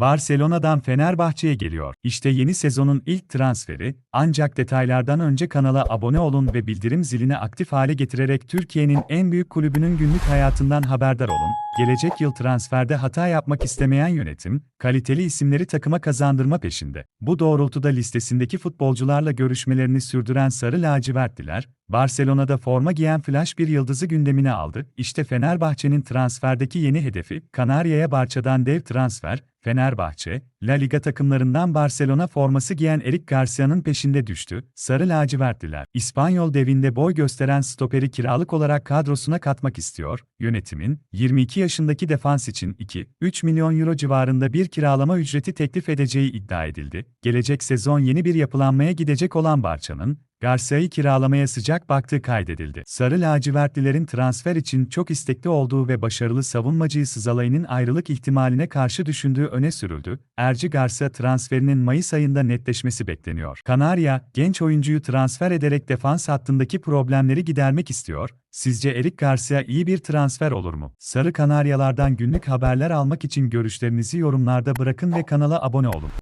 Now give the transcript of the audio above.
Barcelona'dan Fenerbahçe'ye geliyor. İşte yeni sezonun ilk transferi, ancak detaylardan önce kanala abone olun ve bildirim zilini aktif hale getirerek Türkiye'nin en büyük kulübünün günlük hayatından haberdar olun. Gelecek yıl transferde hata yapmak istemeyen yönetim, kaliteli isimleri takıma kazandırma peşinde. Bu doğrultuda listesindeki futbolcularla görüşmelerini sürdüren Sarı Lacivertliler, Barcelona'da forma giyen flash bir yıldızı gündemine aldı. İşte Fenerbahçe'nin transferdeki yeni hedefi, Kanarya'ya Barça'dan dev transfer, Fenerbahçe, La Liga takımlarından Barcelona forması giyen Eric Garcia'nın peşinde düştü. Sarı lacivertliler, İspanyol devinde boy gösteren stoperi kiralık olarak kadrosuna katmak istiyor. Yönetimin, 22 yaşındaki defans için 2-3 milyon euro civarında bir kiralama ücreti teklif edeceği iddia edildi. Gelecek sezon yeni bir yapılanmaya gidecek olan Barça'nın, Garcia'yı kiralamaya sıcak baktığı kaydedildi. Sarı lacivertlilerin transfer için çok istekli olduğu ve başarılı savunmacıyı Sızalay'ın ayrılık ihtimaline karşı düşündüğü öne sürüldü. Erci Garcia transferinin Mayıs ayında netleşmesi bekleniyor. Kanarya, genç oyuncuyu transfer ederek defans hattındaki problemleri gidermek istiyor. Sizce Eric Garcia iyi bir transfer olur mu? Sarı Kanaryalardan günlük haberler almak için görüşlerinizi yorumlarda bırakın ve kanala abone olun.